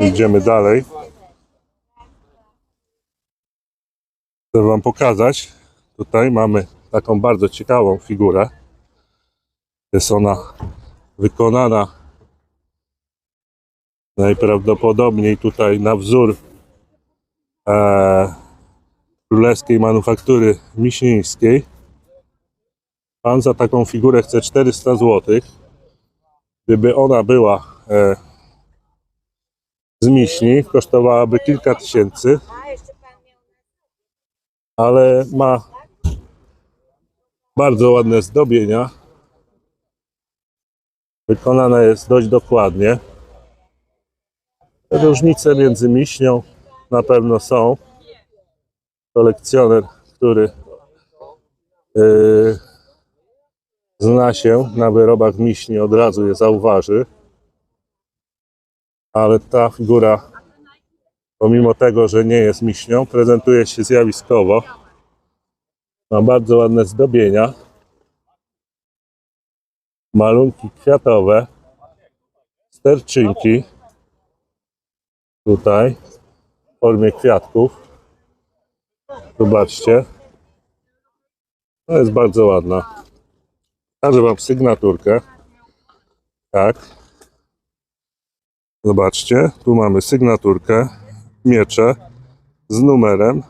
Idziemy dalej. Chcę Wam pokazać. Tutaj mamy taką bardzo ciekawą figurę. Jest ona wykonana najprawdopodobniej tutaj na wzór e, królewskiej manufaktury miśnińskiej. Pan za taką figurę chce 400 zł. Gdyby ona była e, z miśni, kosztowałaby kilka tysięcy, ale ma bardzo ładne zdobienia. Wykonana jest dość dokładnie. Różnice między miśnią na pewno są. Kolekcjoner, który yy, zna się na wyrobach miśni, od razu je zauważy. Ale ta figura, pomimo tego, że nie jest miśnią, prezentuje się zjawiskowo. Ma bardzo ładne zdobienia. Malunki kwiatowe, sterczynki tutaj w formie kwiatków. Zobaczcie. To jest bardzo ładna. Pokażę Wam sygnaturkę. Tak. Zobaczcie, tu mamy sygnaturkę, miecze z numerem.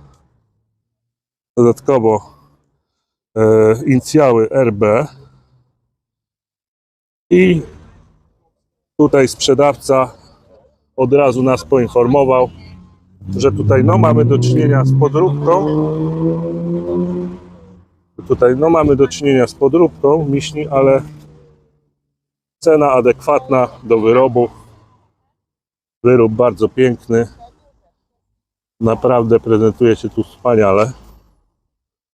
Dodatkowo e, inicjały RB. I tutaj sprzedawca od razu nas poinformował, że tutaj no mamy do czynienia z podróbką. Tutaj no mamy do czynienia z podróbką miśni, ale cena adekwatna do wyrobu. Wyrób bardzo piękny. Naprawdę prezentuje się tu wspaniale.